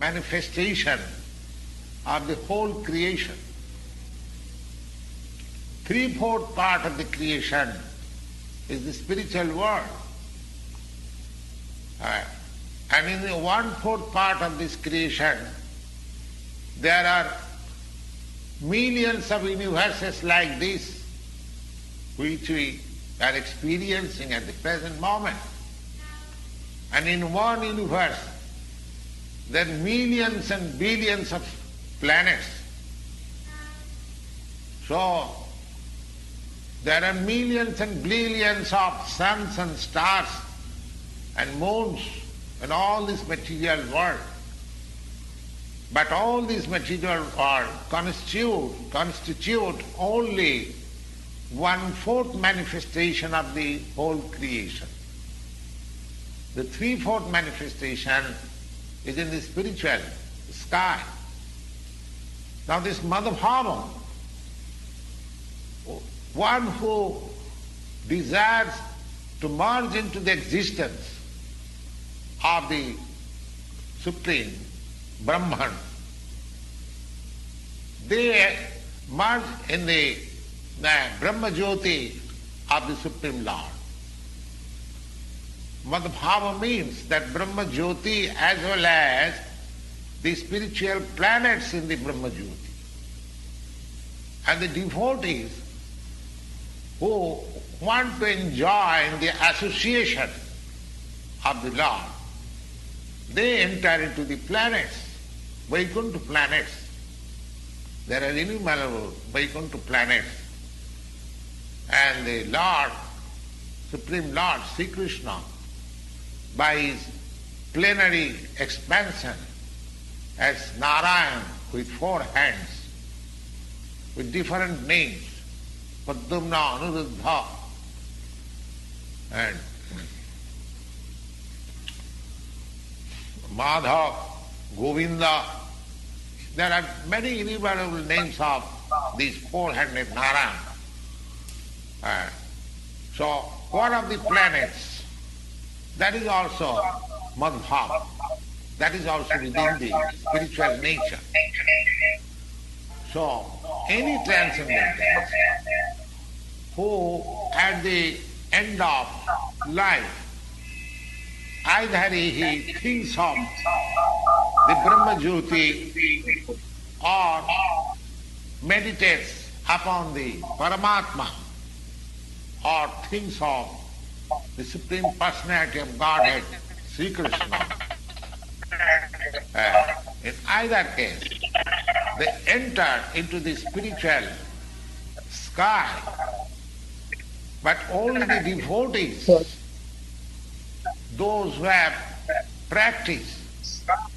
manifestation of the whole creation. Three-fourth part of the creation is the spiritual world. And in the one-fourth part of this creation, there are millions of universes like this, which we are experiencing at the present moment. And in one universe, there are millions and billions of planets. So, there are millions and billions of suns and stars and moons and all this material world. But all this material world constitute, constitute only one-fourth manifestation of the whole creation. The three-fourth manifestation is in the spiritual sky. Now this mother Madhavavam, one who desires to merge into the existence of the Supreme Brahman, they merge in the, the Brahma Jyoti of the Supreme Lord. Madhava means that Brahma Jyoti as well as the spiritual planets in the Brahma Jyoti. And the devotees who want to enjoy the association of the Lord, they enter into the planets, Vaikuntha planets. There are innumerable Vaikuntha planets. And the Lord, Supreme Lord, Sri Krishna, by his plenary expansion as Narayan with four hands, with different names, Padumna, Anuruddha, and Madhav, Govinda. There are many innumerable names of these four-handed Narayan. Uh, so one of the planets, that is also Madhava. That is also within the spiritual nature. So any transcendentalist who at the end of life either he thinks of the Brahma Jyoti or meditates upon the Paramatma or thinks of the Supreme Personality of Godhead, Sri Krishna. Uh, in either case, they enter into the spiritual sky, but only the devotees, those who have practiced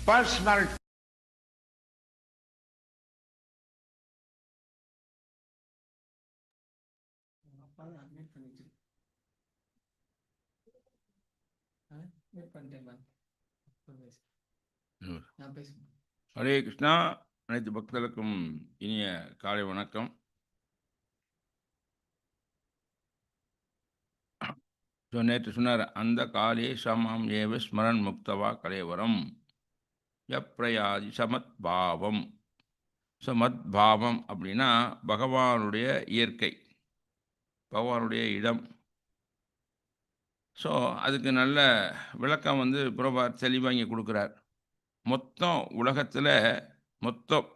personal Hare Krishna. அனைத்து பக்தர்களுக்கும் இனிய காலை வணக்கம். So நேற்று சொன்னார் அந்த காலே சமாம் ஏவ ஸ்மரன் முக்தவா கலேவரம். யப்ரயாதி சமத்பாவம் சமத்பாவம் அப்படின்னா பகவானுடைய இயற்கை. பகவானுடைய இடம். ஸோ அதுக்கு நல்ல விளக்கம் வந்து புறபா தெளிவாக இங்கே கொடுக்குறார். மொத்தம் உலகத்தில் மொத்தம்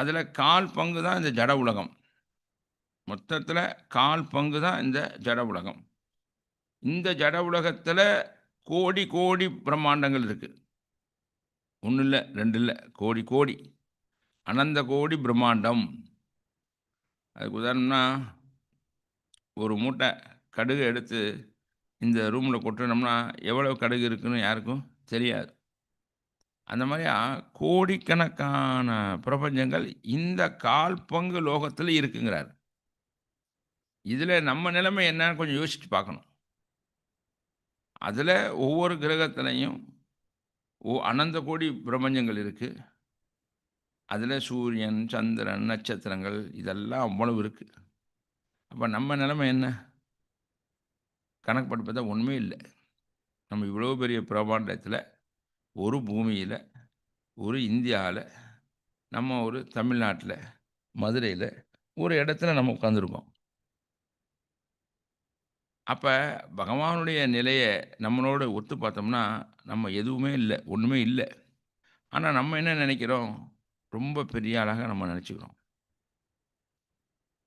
அதில் கால் பங்கு தான் இந்த ஜட உலகம். மொத்தத்தில் கால் பங்கு தான் இந்த ஜட உலகம். இந்த ஜட உலகத்தில் கோடி கோடி பிரம்மாண்டங்கள் இருக்குது ஒன்றும் இல்லை ரெண்டு இல்லை கோடி கோடி. அனந்த கோடி பிரம்மாண்டம். அதுக்கு உதாரணம்னா ஒரு மூட்டை கடுகு எடுத்து இந்த ரூமில் கொட்டினோம்னா எவ்வளோ கடுகு இருக்குன்னு யாருக்கும் தெரியாது. அந்த மாதிரியா கோடிக்கணக்கான பிரபஞ்சங்கள் இந்த கால் பங்கு லோகத்தில் இருக்குங்கிறார். இதில் நம்ம நிலைமை என்னன்னு கொஞ்சம் யோசிச்சு பார்க்கணும். அதில் ஒவ்வொரு கிரகத்திலையும் ஓ அனந்த கோடி பிரபஞ்சங்கள் இருக்குது அதில் சூரியன் சந்திரன் நட்சத்திரங்கள் இதெல்லாம் அவ்வளவு இருக்குது அப்போ நம்ம நிலைமை என்ன? கணக்கு பண்ணி பார்த்தா ஒன்றுமே இல்லை. நம்ம இவ்வளோ பெரிய பிரபாண்டத்தில் ஒரு பூமியில் ஒரு இந்தியாவில் நம்ம ஒரு தமிழ்நாட்டில் மதுரையில் ஒரு இடத்துல நம்ம உட்காந்துருக்கோம் அப்போ பகவானுடைய நிலையை நம்மளோட ஒத்து பார்த்தோம்னா நம்ம எதுவுமே இல்லை ஒன்றுமே இல்லை. ஆனால் நம்ம என்ன நினைக்கிறோம்? ரொம்ப பெரிய ஆளாக நம்ம நினச்சிக்கிறோம்.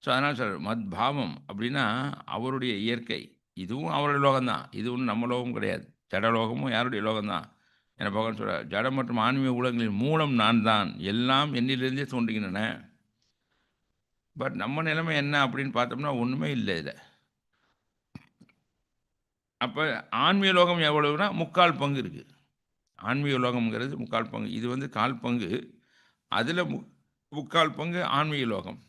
ஸோ அதனால் சார் மத்பாவம் அப்படின்னா அவருடைய இயற்கை. இதுவும் அவருடைய லோகம்தான். இது ஒன்றும் நம்ம லோகம் கிடையாது. ஜடலோகமும் யாருடைய லோகம்தான்? என பகவான் சொல்கிறார் ஜடம் மற்றும் ஆன்மீக உலகங்களின் மூலம் நான் தான் எல்லாம் என்னிலிருந்தே தோன்றுகின்றன. பட் நம்ம நிலைமை என்ன அப்படின்னு பார்த்தோம்னா ஒன்றுமே இல்லை இதில். அப்போ ஆன்மீக லோகம் எவ்வளவுனா முக்கால் பங்கு இருக்குது ஆன்மீக லோகம்ங்கிறது முக்கால் பங்கு. இது வந்து கால் பங்கு. அதில் மு முக்கால் பங்கு ஆன்மீக லோகம்.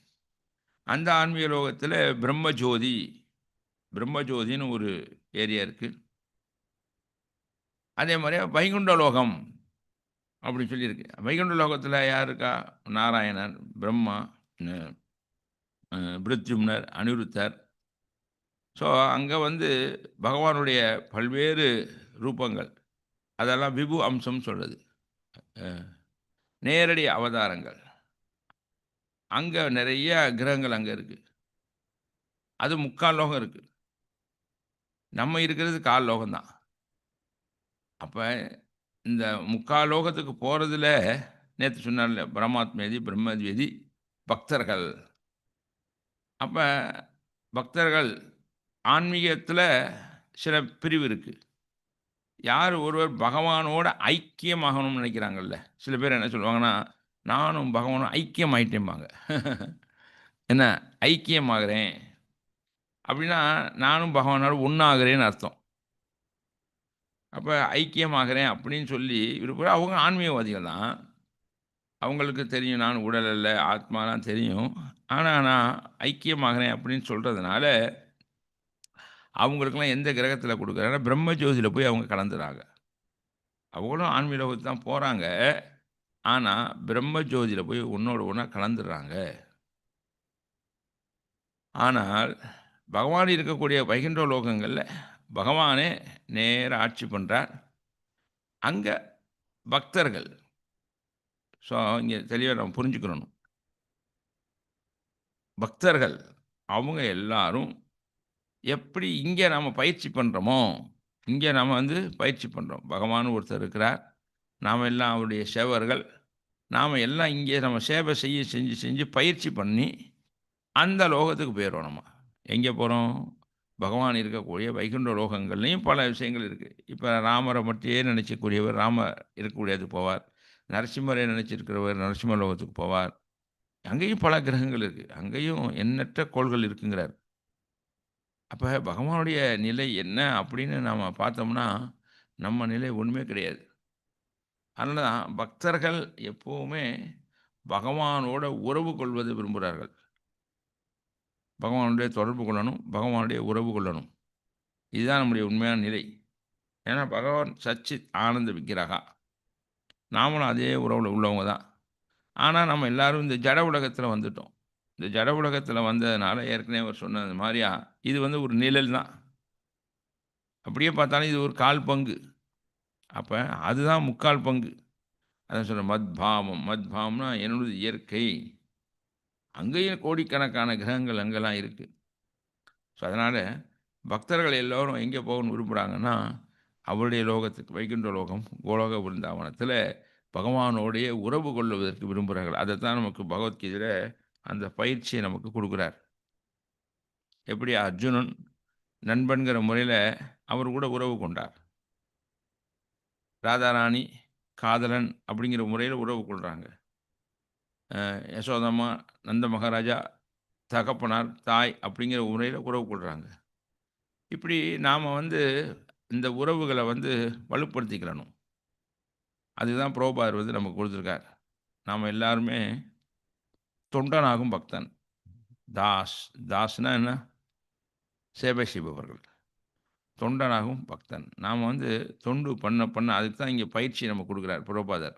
அந்த ஆன்மீக லோகத்தில் பிரம்மஜோதி. பிரம்மஜோதின்னு ஒரு ஏரியா இருக்குது அதே மாதிரி வைகுண்ட லோகம் அப்படின்னு சொல்லியிருக்கு. வைகுண்ட லோகத்தில் யார் இருக்கா? நாராயணர் பிரம்மா பிருத்யும்னர் அனிருத்தர். ஸோ அங்கே வந்து பகவானுடைய பல்வேறு ரூபங்கள். அதெல்லாம் விபு அம்சம் சொல்கிறது நேரடி அவதாரங்கள். அங்கே நிறைய கிரகங்கள் அங்கே இருக்குது அது முக்கால் லோகம் இருக்குது நம்ம இருக்கிறது கால் லோகம்தான். அப்போ இந்த முக்கால் லோகத்துக்கு போகிறதுல நேற்று சொன்னார்ல பிரமாத்மேதி பிரம்மத்வேதி பக்தர்கள். அப்போ பக்தர்கள் ஆன்மீகத்தில் சில பிரிவு இருக்குது யார் ஒருவர் பகவானோட ஐக்கியமாகணும்னு நினைக்கிறாங்கல்ல சில பேர் என்ன சொல்லுவாங்கன்னா நானும் பகவானும் ஐக்கியம் ஆயிட்டேம்பாங்க என்ன ஐக்கியமாகிறேன். அப்படின்னா நானும் பகவானோட ஒன்றாகிறேன்னு அர்த்தம். அப்போ ஐக்கியமாகிறேன் அப்படின்னு சொல்லி விருப்பம் அவங்க ஆன்மீகவாதிகள் தான் அவங்களுக்கு தெரியும் நான் உடல் அல்ல ஆத்மாலாம் தெரியும். ஆனால் நான் ஐக்கியமாகிறேன் அப்படின்னு சொல்கிறதுனால அவங்களுக்கெல்லாம் எந்த கிரகத்தில் கொடுக்குறாங்க பிரம்ம ஜோதியில் போய் அவங்க கலந்துறாங்க. அவங்களும் ஆன்மீக லோகத்துக்கு தான் போகிறாங்க ஆனால் பிரம்ம ஜோதியில் போய் ஒன்றோட ஒன்றா கலந்துடுறாங்க ஆனால் பகவான் இருக்கக்கூடிய வைகுண்ட லோகங்களில் பகவானே நேர ஆட்சி பண்ணுறார் அங்கே பக்தர்கள். ஸோ இங்கே தெளிவாக நம்ம புரிஞ்சுக்கணும். பக்தர்கள் அவங்க எல்லாரும் எப்படி இங்கே நாம் பயிற்சி பண்ணுறோமோ இங்கே நாம் வந்து பயிற்சி பண்ணுறோம் பகவான் ஒருத்தர் இருக்கிறார். நாம் எல்லாம் அவருடைய சேவர்கள். நாம் எல்லாம் இங்கே நம்ம சேவை செய்ய செஞ்சு செஞ்சு பயிற்சி பண்ணி அந்த லோகத்துக்கு போயிடுறோம் நம்ம. எங்கே போகிறோம்? பகவான் இருக்கக்கூடிய வைகுண்ட லோகங்கள்லையும் பல விஷயங்கள் இருக்குது. இப்போ ராமரை மட்டுமே நினச்சக்கூடியவர் ராமர் இருக்கக்கூடியது போவார். நரசிம்மரை நினச்சிருக்கிறவர் நரசிம்ம லோகத்துக்கு போவார். அங்கேயும் பல கிரகங்கள் இருக்குது. அங்கேயும் எண்ணற்ற கோள்கள் இருக்குங்கிறார். அப்போ பகவானுடைய நிலை என்ன அப்படின்னு நாம் பார்த்தோம்னா நம்ம நிலை ஒன்றுமே கிடையாது. அதனால தான் பக்தர்கள் எப்போவுமே பகவானோட உறவு கொள்வதை விரும்புகிறார்கள். பகவானுடைய தொடர்பு கொள்ளணும் பகவானுடைய உறவு கொள்ளணும். இதுதான் நம்முடைய உண்மையான நிலை. ஏன்னா பகவான் சச்சித் ஆனந்த விக்கிரகா. நாமளும் அதே உறவில் உள்ளவங்க தான். ஆனால் நம்ம எல்லாரும் இந்த ஜட உலகத்தில் வந்துட்டோம். இந்த ஜட உலகத்தில் வந்ததுனால ஏற்கனவே அவர் சொன்னது மாதிரியா இது வந்து ஒரு நிழல் தான். அப்படியே பார்த்தாலும் இது ஒரு கால் பங்கு. அப்போ அதுதான் முக்கால் பங்கு. அதான் சொல்கிறேன் மத்பாவம். மத்பாவம்னா என்னுடைய இயற்கை. அங்கேயும் கோடிக்கணக்கான கிரகங்கள் அங்கெல்லாம் இருக்குது ஸோ அதனால் பக்தர்கள் எல்லோரும் எங்கே போகணும்னு விரும்புகிறாங்கன்னா அவருடைய லோகத்துக்கு வைகுண்ட லோகம் கோலோக விருந்தாவனத்தில் பகவானோடைய உறவு கொள்வதற்கு விரும்புகிறார்கள் அதை தான் நமக்கு பகவத்கீதையில் அந்த பயிற்சியை நமக்கு கொடுக்குறார். எப்படி? அர்ஜுனன் நண்பன்கிற முறையில் அவர் கூட உறவு கொண்டார். ராதாராணி காதலன் அப்படிங்கிற முறையில் உறவு கொள்கிறாங்க யசோதம்மா நந்த மகாராஜா தகப்பனார் தாய் அப்படிங்கிற முறையில் உறவு கொள்கிறாங்க இப்படி நாம் வந்து இந்த உறவுகளை வந்து வலுப்படுத்திக்கிறணும். அதுதான் புரோபார் வந்து நமக்கு கொடுத்துருக்கார். நாம் எல்லாருமே தொண்டனாகும் பக்தன். தாஸ் தாஸ்னா என்ன? சேவை செய்பவர்கள். தொண்டனாகவும் பக்தன். நாம் வந்து தொண்டு பண்ண பண்ண அதுக்கு தான் இங்கே பயிற்சி நம்ம கொடுக்குறார் புரோபாதர்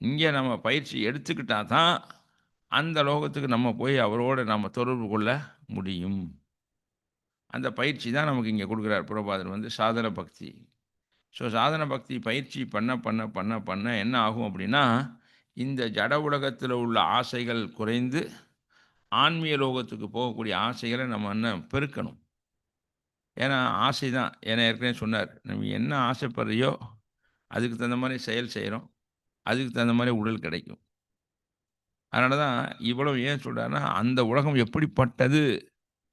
இங்கே நம்ம பயிற்சி எடுத்துக்கிட்டா தான் அந்த லோகத்துக்கு நம்ம போய் அவரோட நம்ம தொடர்பு கொள்ள முடியும். அந்த பயிற்சி தான் நமக்கு இங்கே கொடுக்குறார் புரோபாதர் வந்து சாதன பக்தி. ஸோ சாதன பக்தி பயிற்சி பண்ண பண்ண பண்ண பண்ண என்ன ஆகும் அப்படின்னா இந்த ஜட உலகத்தில் உள்ள ஆசைகள் குறைந்து ஆன்மீக லோகத்துக்கு போகக்கூடிய ஆசைகளை நம்ம என்ன பெருக்கணும். ஏன்னா ஆசை தான் ஏன்னா ஏற்கனவே சொன்னார் நம்ம என்ன ஆசைப்படுறியோ அதுக்கு தகுந்த மாதிரி செயல் செய்கிறோம் அதுக்கு தகுந்த மாதிரி உடல் கிடைக்கும். அதனால தான் இவ்வளவு ஏன் சொல்கிறாருன்னா அந்த உலகம் எப்படிப்பட்டது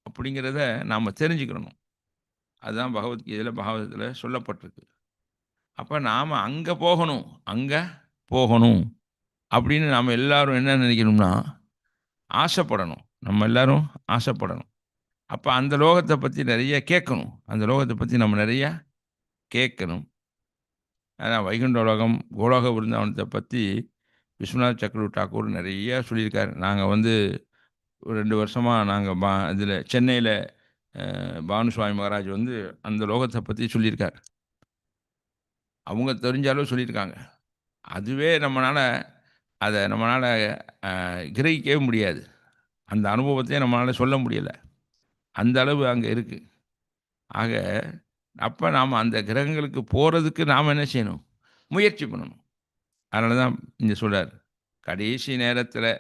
அப்படிங்கிறத நாம் தெரிஞ்சுக்கணும். அதுதான் பகவத்கீதையில் பகவதத்தில் சொல்லப்பட்டிருக்கு. அப்போ நாம் அங்கே போகணும் அங்கே போகணும் அப்படின்னு நாம் எல்லாரும் என்ன நினைக்கணும்னா ஆசைப்படணும். நம்ம எல்லாரும் ஆசைப்படணும். அப்போ அந்த லோகத்தை பற்றி நிறைய கேட்கணும். அந்த லோகத்தை பற்றி நம்ம நிறைய கேட்கணும். அதான் வைகுண்ட உலகம் கோலோக விருந்தாவனத்தை பற்றி விஸ்வநாத் சக்கரவர்த்தி டாக்கூர் நிறையா சொல்லியிருக்கார். நாங்கள் வந்து ரெண்டு வருஷமாக நாங்கள் பா இதில் சென்னையில் பானுசுவாமி மகாராஜ் வந்து அந்த லோகத்தை பற்றி சொல்லியிருக்கார். அவங்க தெரிஞ்சாலும் சொல்லியிருக்காங்க. அதுவே நம்மளால் அதை நம்மளால் கிரகிக்கவே முடியாது. அந்த அனுபவத்தையே நம்மளால் சொல்ல முடியலை. அந்த அளவு அங்கே இருக்குது ஆக அப்போ நாம் அந்த கிரகங்களுக்கு போகிறதுக்கு நாம் என்ன செய்யணும்? முயற்சி பண்ணணும். அதனால தான் இங்கே சொல்கிறார் கடைசி நேரத்தில்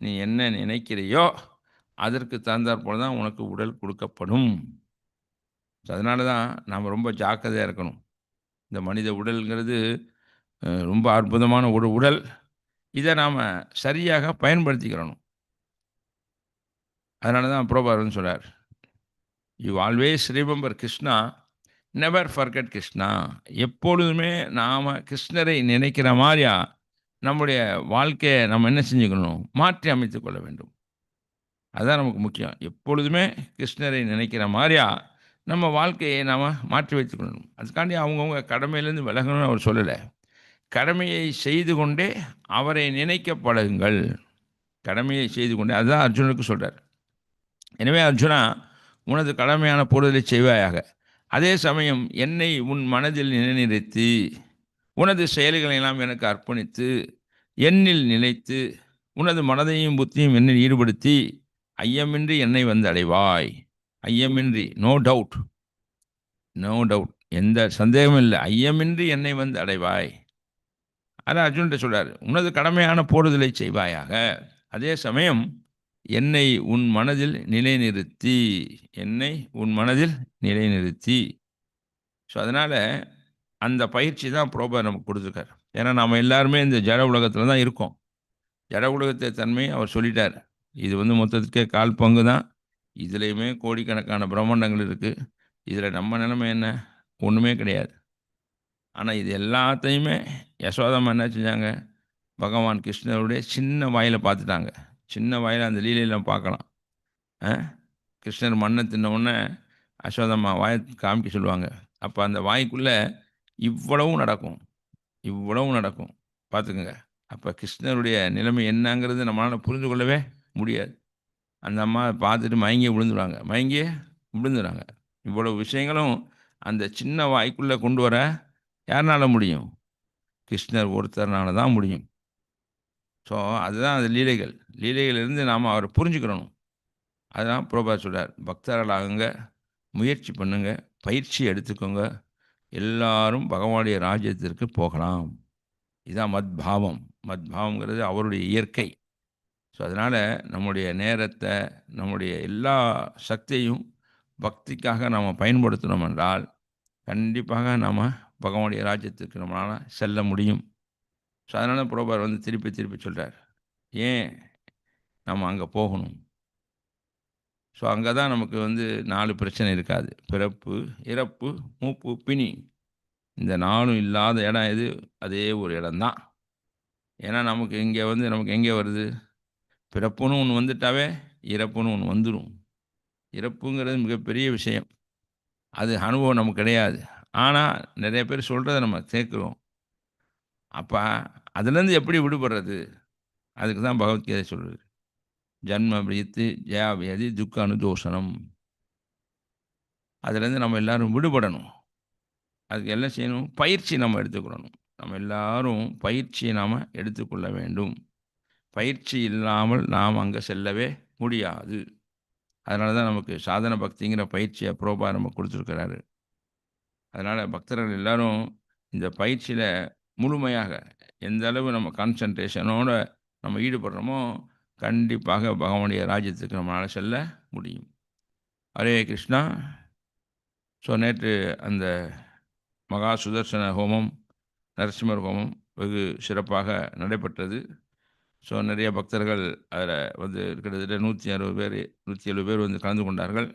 நீ என்ன நினைக்கிறையோ அதற்கு தகுந்தாற் போல தான் உனக்கு உடல் கொடுக்கப்படும். அதனால தான் நாம் ரொம்ப ஜாக்கிரதையாக இருக்கணும். இந்த மனித உடல்ங்கிறது ரொம்ப அற்புதமான ஒரு உடல். இதை நாம் சரியாக பயன்படுத்திக்கிறணும். அதனால தான் புரோபாரன் சொல்கிறார் you always remember Krishna never forget Krishna எப்பொழுதுமே நாம் கிருஷ்ணரை நினைக்கிற மாதிரியா நம்முடைய வாழ்க்கையை நம்ம என்ன செஞ்சுக்கணும்? மாற்றி அமைத்து கொள்ள வேண்டும். அதுதான் நமக்கு முக்கியம். எப்பொழுதுமே கிருஷ்ணரை நினைக்கிற மாதிரியா நம்ம வாழ்க்கையை நாம் மாற்றி வைத்துக்கொள்ளணும் அதுக்காண்டி அவங்கவுங்க கடமையிலேருந்து விலகணும்னு அவர் சொல்லலை. கடமையை செய்து கொண்டே அவரை நினைக்க பழகுங்கள். கடமையை செய்து கொண்டே அதுதான் அர்ஜுனனுக்கு சொல்கிறார் எனவே அர்ஜுனா உனது கடமையான பொருளை செய்வாயாக. அதே சமயம் என்னை உன் மனதில் நிலைநிறுத்தி உனது செயல்களை எல்லாம் எனக்கு அர்ப்பணித்து என்னில் நிலைத்து உனது மனதையும் புத்தியும் என்னில் ஈடுபடுத்தி ஐயமின்றி என்னை வந்து அடைவாய். ஐயமின்றி நோ டவுட் நோ டவுட் எந்த சந்தேகமும் இல்லை. ஐயமின்றி என்னை வந்து அடைவாய். அதான் அர்ஜுன்கிட்ட சொல்கிறார் உனது கடமையான போடுதலை செய்வாயாக. அதே சமயம் என்னை உன் மனதில் நிலைநிறுத்தி என்னை உன் மனதில் நிலைநிறுத்தி. ஸோ அதனால் அந்த பயிற்சி தான் புரோபர் நமக்கு கொடுத்துருக்காரு. ஏன்னா நம்ம எல்லாருமே இந்த ஜட உலகத்தில் தான் இருக்கோம். ஜட உலகத்தை தன்மையை அவர் சொல்லிட்டார். இது வந்து மொத்தத்துக்கே கால் பங்கு தான். இதுலேயுமே கோடிக்கணக்கான பிரம்மாண்டங்கள் இருக்குது இதில் நம்ம நிலைமை என்ன? ஒன்றுமே கிடையாது. ஆனால் இது எல்லாத்தையுமே யசோதம்மா என்ன செஞ்சாங்க? பகவான் கிருஷ்ணருடைய சின்ன வாயில் பார்த்துட்டாங்க. சின்ன வாயில் அந்த லீலையெல்லாம் பார்க்கலாம். ஆ? கிருஷ்ணர் மண்ணை தின்ன உடனே யசோதம்மா வாயை காமிக்க சொல்லுவாங்க. அப்போ அந்த வாய்க்குள்ளே இவ்வளவும் நடக்கும். இவ்வளவும் நடக்கும். பார்த்துக்குங்க. அப்போ கிருஷ்ணருடைய நிலைமை என்னங்கிறது நம்மளால் புரிந்து கொள்ளவே முடியாது. அந்த அம்மா பார்த்துட்டு மயங்கி விழுந்துடுவாங்க மயங்கியே விழுந்துடுறாங்க இவ்வளவு விஷயங்களும் அந்த சின்ன வாய்க்குள்ளே கொண்டு வர யாருனால முடியும்? கிருஷ்ணர் ஒருத்தர்னால தான் முடியும். ஸோ அதுதான் அது லீலைகள். லீலைகளிலிருந்து நாம் அவரை புரிஞ்சுக்கிறணும். அதுதான் புரோபா சொல்கிறார் பக்தர்களாகுங்க முயற்சி பண்ணுங்க பயிற்சி எடுத்துக்கோங்க. எல்லாரும் பகவானுடைய ராஜ்யத்திற்கு போகலாம். இதுதான் மத்பாவம். மத்பாவங்கிறது அவருடைய இயற்கை. ஸோ அதனால் நம்முடைய நேரத்தை நம்முடைய எல்லா சக்தியையும் பக்திக்காக நாம் பயன்படுத்தினோம் என்றால் கண்டிப்பாக நாம் பகவானுடைய ராஜ்யத்துக்கு நம்மளால் செல்ல முடியும். ஸோ அதனால் புரோபார் வந்து திருப்பி திருப்பி சொல்கிறார் ஏன் நம்ம அங்கே போகணும்? ஸோ அங்கே தான் நமக்கு வந்து நாலு பிரச்சனை இருக்காது. பிறப்பு இறப்பு மூப்பு பிணி. இந்த நாளும் இல்லாத இடம் எது அதே ஒரு இடம்தான். ஏன்னா நமக்கு இங்கே வந்து நமக்கு எங்கே வருது? பிறப்புன்னு ஒன்று வந்துட்டாவே இறப்புன்னு ஒன்று வந்துடும் இறப்புங்கிறது மிகப்பெரிய விஷயம். அது அனுபவம் நமக்கு கிடையாது. ஆனால் நிறைய பேர் சொல்கிறத நம்ம சேர்க்குறோம் அப்போ அதுலேருந்து எப்படி விடுபடுறது? அதுக்கு தான் பகவத்கீதை சொல்கிறது ஜன்ம பிரீத்து ஜயாவியதி துக்க அனுதோஷனம். அதுலேருந்து நம்ம எல்லாரும் விடுபடணும். அதுக்கு என்ன செய்யணும்? பயிற்சி நம்ம எடுத்துக்கொள்ளணும். நம்ம எல்லாரும் பயிற்சியை நாம் எடுத்துக்கொள்ள வேண்டும். பயிற்சி இல்லாமல் நாம் அங்கே செல்லவே முடியாது. அதனால தான் நமக்கு சாதன பக்திங்கிற பயிற்சியை புரோபா நம்ம கொடுத்துருக்கிறாரு. அதனால் பக்தர்கள் எல்லாரும் இந்த பயிற்சியில் முழுமையாக எந்த அளவு நம்ம கான்சன்ட்ரேஷனோட நம்ம ஈடுபடுறோமோ கண்டிப்பாக பகவானுடைய ராஜ்யத்துக்கு நம்மளால் செல்ல முடியும். ஹரே கிருஷ்ணா. ஸோ நேற்று அந்த மகா சுதர்சன ஹோமம் நரசிம்மர் ஹோமம் வெகு சிறப்பாக நடைபெற்றது. ஸோ நிறைய பக்தர்கள் அதில் வந்து கிட்டத்தட்ட நூற்றி அறுபது பேர் நூற்றி எழுபது பேர் வந்து கலந்து கொண்டார்கள்.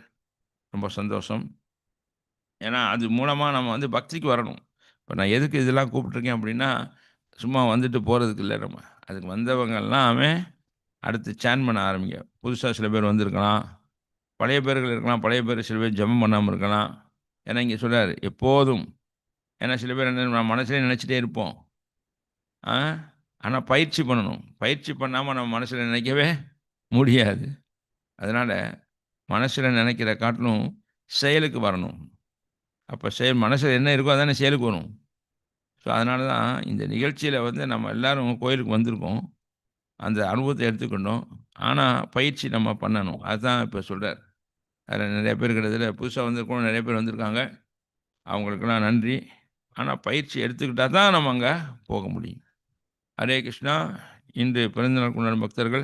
ரொம்ப சந்தோஷம். ஏன்னா அது மூலமாக நம்ம வந்து பக்திக்கு வரணும். இப்போ நான் எதுக்கு இதெல்லாம் கூப்பிட்ருக்கேன் அப்படின்னா சும்மா வந்துட்டு போகிறதுக்கு இல்லை நம்ம. அதுக்கு வந்தவங்க எல்லாமே அடுத்து சேன் பண்ண ஆரம்பிங்க புதுசாக சில பேர் வந்திருக்கலாம். பழைய பேர்கள் இருக்கலாம். பழைய பேர் சில பேர் ஜபம் பண்ணாமல் இருக்கலாம். ஏன்னா இங்கே சொல்கிறார் எப்போதும். ஏன்னா சில பேர் என்ன நம்ம மனசுலேயே நினச்சிட்டே இருப்போம். ஆ? ஆனால் பயிற்சி பண்ணணும். பயிற்சி பண்ணாமல் நம்ம மனசில் நினைக்கவே முடியாது. அதனால் மனசில் நினைக்கிற காட்டிலும் செயலுக்கு வரணும். அப்போ செயல் மனசில் என்ன இருக்கோ அதானே செயலுக்கு வரும். ஸோ அதனால தான் இந்த நிகழ்ச்சியில் வந்து நம்ம எல்லாரும் கோயிலுக்கு வந்திருக்கோம். அந்த அனுபவத்தை எடுத்துக்கணும் ஆனால் பயிற்சி நம்ம பண்ணணும். அதுதான் இப்போ சொல்கிறார் அதில் நிறைய பேர் கிட்டத்தட்ட புதுசாக வந்திருக்கோம் நிறைய பேர் வந்திருக்காங்க. அவங்களுக்கெல்லாம் நன்றி. ஆனால் பயிற்சி எடுத்துக்கிட்டால் தான் நம்ம அங்கே போக முடியும். ஹரே கிருஷ்ணா. இன்று பிறந்தநாள் கொண்டாடும் பக்தர்கள்.